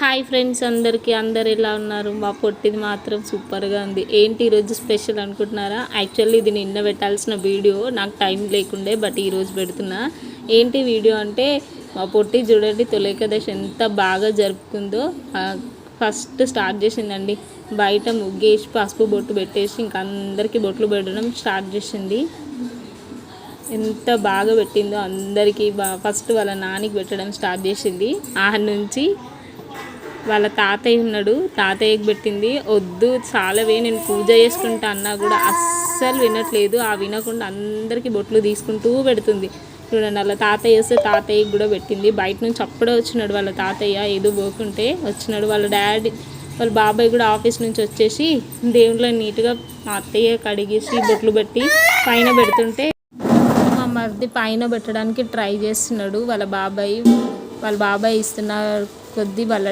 Hi friends అందరికీ. అందరు ఎలా ఉన్నారు? మా పొట్టిది మాత్రం సూపర్గా ఉంది. ఏంటి ఈరోజు స్పెషల్ అనుకుంటున్నారా? యాక్చువల్లీ ఇది నిన్న పెట్టాల్సిన వీడియో. నాకు టైం లేకుండే బట్ ఈరోజు పెడుతున్నా. ఏంటి వీడియో అంటే మా పొట్టి చూడండి తొలేకదశ ఎంత బాగా జరుపుకుందో ఫస్ట్ స్టార్ట్ చేసిందండి. బయట ముగ్గేసి పసుపు బొట్టు పెట్టేసి ఇంక అందరికీ బొట్లు పెట్టడం స్టార్ట్ చేసింది. ఎంత బాగా పెట్టిందో అందరికీ. బా ఫస్ట్ వాళ్ళ నానికి పెట్టడం స్టార్ట్ చేసింది. ఆ నుంచి వాళ్ళ తాతయ్య ఉన్నాడు. తాతయ్యకి పెట్టింది. వద్దు చాలావే నేను పూజ చేసుకుంటా అన్నా కూడా అస్సలు వినట్లేదు. ఆ వినకుండా అందరికీ బొట్లు తీసుకుంటూ పెడుతుంది. చూడండి వాళ్ళ తాతయ్య వస్తే తాతయ్యకి కూడా పెట్టింది. బయట నుంచి అప్పుడే వచ్చినాడు వాళ్ళ తాతయ్య. ఏదో పోకుంటే వచ్చినాడు. వాళ్ళ డాడీ వాళ్ళ బాబాయ్ కూడా ఆఫీస్ నుంచి వచ్చేసి దేవుళ్ళని నీట్గా మా అత్తయ్య కడిగేసి బొట్లు పెట్టి పైన పెడుతుంటే మా మరిది పైన పెట్టడానికి ట్రై చేస్తున్నాడు. వాళ్ళ బాబాయ్ వాళ్ళ బాబాయ్ ఇస్తున్నారు కొద్ది వాళ్ళ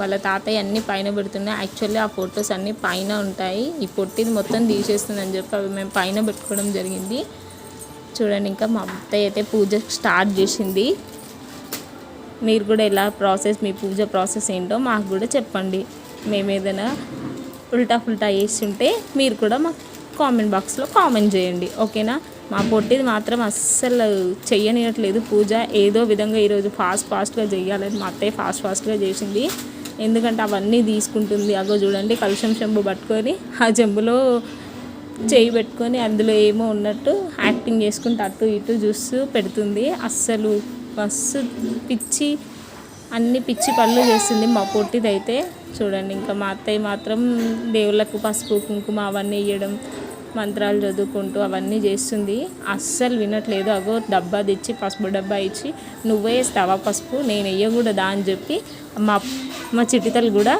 వాళ్ళ తాతయ్య అన్నీ పైన పెడుతున్నాయి. యాక్చువల్లీ ఆ ఫొటోస్ అన్నీ పైన ఉంటాయి. ఈ పొట్టిది మొత్తం తీసేస్తుందని చెప్పి అవి మేము పైన పెట్టుకోవడం జరిగింది. చూడండి ఇంకా మా అత్తయ్య అయితే పూజ స్టార్ట్ చేసింది. మీరు కూడా ఎలా ప్రాసెస్ మీ పూజ ప్రాసెస్ ఏంటో మాకు కూడా చెప్పండి. మేము ఏదైనా ఉల్టా ఫుల్టా చేస్తుంటే మీరు కూడా మాకు కామెంట్ బాక్స్లో కామెంట్ చేయండి. ఓకేనా మా పొట్టిది మాత్రం అస్సలు చెయ్యనియట్లేదు. పూజ ఏదో విధంగా ఈరోజు ఫాస్ట్ ఫాస్ట్గా చేయాలని మా అత్తయ్య ఫాస్ట్ ఫాస్ట్గా చేసింది. ఎందుకంటే అవన్నీ తీసుకుంటుంది. అగో చూడండి కలుషం చెంబు పట్టుకొని ఆ చెంబులో చేయి పెట్టుకొని అందులో ఏమో ఉన్నట్టు యాక్టింగ్ చేసుకుంటూ అటు ఇటు చూస్తూ పెడుతుంది. అస్సలు మస్తు పిచ్చి అన్ని పిచ్చి పనులు చేస్తుంది మా పొట్టిదైతే. చూడండి ఇంకా మా అత్తయ్య మాత్రం దేవుళ్ళకు పసుపు కుంకుమ అవన్నీ వేయడం మంత్రాలు చదువుకుంటూ అవన్నీ చేస్తుంది. అస్సలు వినట్లేదు. అగో డబ్బా తెచ్చి పసుపు డబ్బా ఇచ్చి నువ్వే వేస్తావా పసుపు? నేను వేయకూడదా అని చెప్పి మా మా చిటితలు కూడా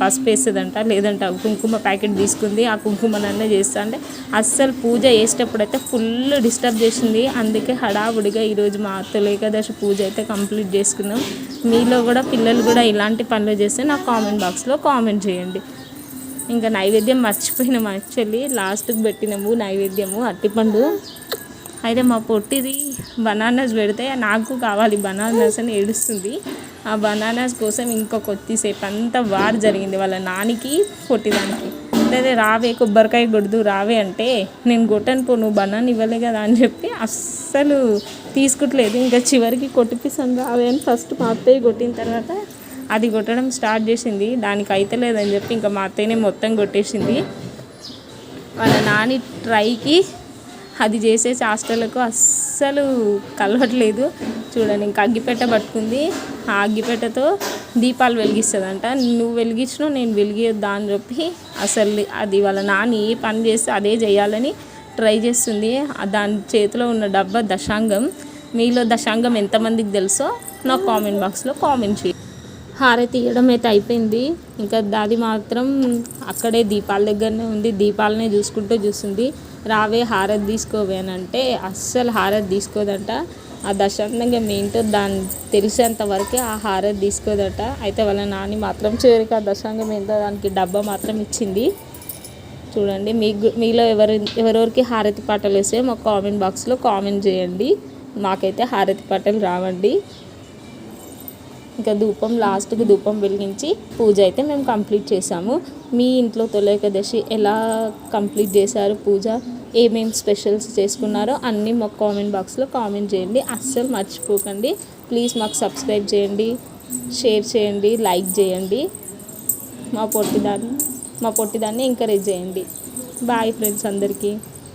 పసుపు వేస్తుందంట. లేదంట కుంకుమ ప్యాకెట్ తీసుకుంది. ఆ కుంకుమనన్నే చేస్తా అంటే అస్సలు పూజ చేసేటప్పుడు అయితే ఫుల్ డిస్టర్బ్ చేసింది. అందుకే హడావుడిగా ఈరోజు మా అత్తలు ఏకాదశి పూజ అయితే కంప్లీట్ చేసుకున్నాం. మీలో కూడా పిల్లలు కూడా ఇలాంటి పనులు చేస్తే నాకు కామెంట్ బాక్స్లో కామెంట్ చేయండి. ఇంకా నైవేద్యం మర్చిపోయినాము యాక్చువల్లీ. లాస్ట్కి పెట్టినాము నైవేద్యము అట్టిపండు. అయితే మా పొట్టిది బనానాస్ పెడితే నాకు కావాలి బనానాస్ అని ఏడుస్తుంది. ఆ బనానాస్ కోసం ఇంకా కొద్దిసేపు అంతా వార్ జరిగింది వాళ్ళ నానికి పొట్టిదానికి లేదా రావే కొబ్బరికాయ కొడుదు రావే అంటే నేను కొట్టను పో నువ్వు బనాన్ ఇవ్వలే కదా అని చెప్పి అస్సలు తీసుకుంటలేదు. ఇంకా చివరికి కొట్టిపిస్తాను రావే అని ఫస్ట్ మా అత్తయ్య కొట్టిన తర్వాత అది కొట్టడం స్టార్ట్ చేసింది. దానికి అయితే లేదని చెప్పి ఇంకా మా అత్తయ్యనే మొత్తం కొట్టేసింది. వాళ్ళ నాని ట్రైకి అది చేసే చేష్టలకు అస్సలు కలవట్లేదు. చూడండి ఇంకా అగ్గిపెట్ట పట్టుకుంది. ఆ అగ్గిపెట్టతో దీపాలు వెలిగిస్తుందంట. నువ్వు వెలిగించినావు నేను వెలిగిద్దా అని చెప్పి అసలు అది వాళ్ళ నాన్న ఏ పని చేస్తే అదే చేయాలని ట్రై చేస్తుంది. దాని చేతిలో ఉన్న డబ్బా దశాంగం. మీలో దశాంగం ఎంతమందికి తెలుసో నాకు కామెంట్ బాక్స్లో కామెంట్ చేయి హారతి ఇవ్వడం అయితే అయిపోయింది. ఇంకా దాది మాత్రం అక్కడే దీపాల దగ్గరనే ఉంది. దీపాలనే చూసుకుంటూ చూస్తుంది. రావే హారతి తీసుకోవే అని అంటే అస్సలు హారతి తీసుకోదంట. ఆ దశాంతంగా ఏంటో దాన్ని తెలిసేంత వరకే ఆ హారతి తీసుకోదట. అయితే వాళ్ళ నాని మాత్రం చివరికి ఆ దశాంగం ఏంటో దానికి డబ్బా మాత్రం ఇచ్చింది. చూడండి మీకు మీలో ఎవరి ఎవరెవరికి హారతి పాటలు వేస్తే మాకు కామెంట్ బాక్స్లో కామెంట్ చేయండి. మాకైతే హారతి పాటలు రావండి. ఇంకా ధూపం లాస్ట్కి ధూపం వెలిగించి పూజ అయితే మేము కంప్లీట్ చేసాము మీ ఇంట్లో తొలేకదశి ఎలా కంప్లీట్ చేశారు పూజ? ఏమేమి స్పెషల్స్ చేసుకున్నారో అన్నీ మాకు కామెంట్ బాక్స్లో కామెంట్ చేయండి. అస్సలు మర్చిపోకండి. ప్లీజ్ మాకు సబ్స్క్రైబ్ చేయండి షేర్ చేయండి లైక్ చేయండి. మా పొట్టిదాన్ని మా పొట్టిదాన్ని ఎంకరేజ్ చేయండి. బాయ్ ఫ్రెండ్స్ అందరికీ.